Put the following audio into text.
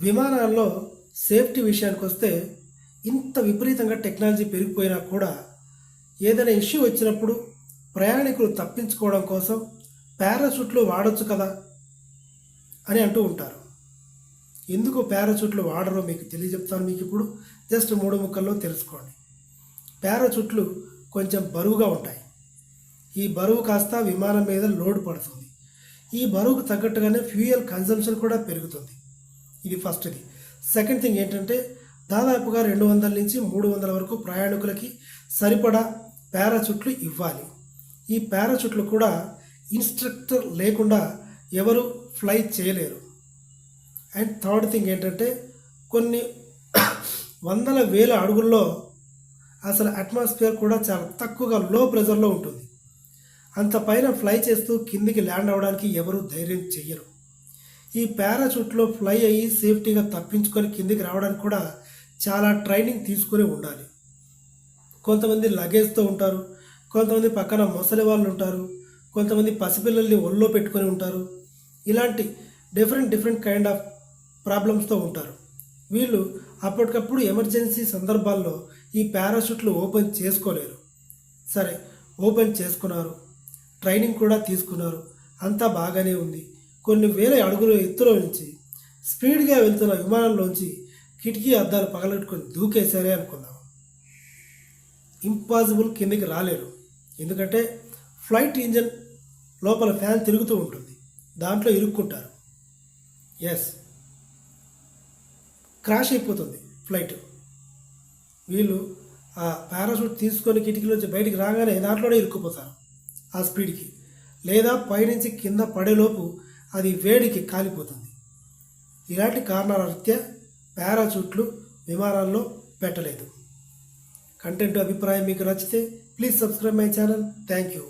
విమానాల్లో సేఫ్టీ విషయానికి వస్తే ఇంత విపరీతంగా టెక్నాలజీ పెరిగిపోయినా కూడా ఏదైనా ఇష్యూ వచ్చినప్పుడు ప్రయాణికులు తప్పించుకోవడం కోసం పారాషూట్లు వాడొచ్చు కదా అని అంటూ ఉంటారు. ఎందుకు పారాషూట్లు వాడరో మీకు తెలియజెప్తాను మీకు ఇప్పుడు. జస్ట్ మూడు ముక్కల్లో తెలుసుకోండి. పారాషూట్లు కొంచెం బరువుగా ఉంటాయి. ఈ బరువు కాస్త విమానం మీద లోడ్ పడుతుంది. ఈ బరువుకు తగ్గట్టుగానే ఫ్యూయల్ కన్జంప్షన్ కూడా పెరుగుతుంది. ఇది ఫస్ట్ది. సెకండ్ థింగ్ ఏంటంటే దాదాపుగా రెండు వందల నుంచి మూడు వందల వరకు ప్రయాణికులకి సరిపడా పారాచుట్లు ఇవ్వాలి. ఈ పారాచుట్లు కూడా ఇన్స్ట్రక్టర్ లేకుండా ఎవరు ఫ్లై చేయలేరు. అండ్ థర్డ్ థింగ్ ఏంటంటే కొన్ని వందల వేల అడుగుల్లో అసలు అట్మాస్ఫియర్ కూడా చాలా తక్కువగా లో ప్రెజర్లో ఉంటుంది. అంత పైన ఫ్లై చేస్తూ కిందికి ల్యాండ్ అవ్వడానికి ఎవరు ధైర్యం చెయ్యరు. ఈ పారాచూట్లో ఫ్లై అయ్యి సేఫ్టీగా తప్పించుకొని కిందికి రావడానికి కూడా చాలా ట్రైనింగ్ తీసుకొని ఉండాలి. కొంతమంది లగేజ్తో ఉంటారు కొంతమంది పక్కన ముసలి వాళ్ళు ఉంటారు కొంతమంది పసిపిల్లల్ని ఒళ్ళో పెట్టుకొని ఉంటారు. ఇలాంటి డిఫరెంట్ డిఫరెంట్ కైండ్ ఆఫ్ ప్రాబ్లమ్స్తో ఉంటారు. వీళ్ళు అప్పటికప్పుడు ఎమర్జెన్సీ సందర్భాల్లో ఈ పారాషూట్లు ఓపెన్ చేసుకోలేరు. సరే ఓపెన్ చేసుకున్నారు. ట్రైనింగ్ కూడా తీసుకున్నారు. అంతా బాగానే ఉంది. కొన్ని వేల అడుగుల ఎత్తులో నుంచి స్పీడ్గా వెళ్తున్న విమానంలోంచి కిటికీ అద్దాలు పగలగొట్టుకొని దూకేశారే అనుకుందాం. ఇంపాసిబుల్ కిందకి రాలేరు. ఎందుకంటే ఫ్లైట్ ఇంజన్ లోపల ఫ్యాన్ తిరుగుతూ ఉంటుంది. దాంట్లో ఇరుక్కుంటారు. ఎస్ క్రాష్ అయిపోతుంది ఫ్లైట్. వీళ్ళు ఆ పారాషూట్ తీసుకొని కిటికీలోంచి బయటికి రాగానే దాంట్లోనే ఇరుక్కుపోతారు. ఆ స్పీడ్కి. లేదా పైనుంచి కింద పడేలోపు అది వేడికి కాలిపోతుంది. ఇలాంటి కారణాల రీత్యా పారాచూట్లు విమానాల్లో పెట్టలేదు. కంటెంట్ అభిప్రాయం మీకు నచ్చితే please subscribe my channel. Thank you.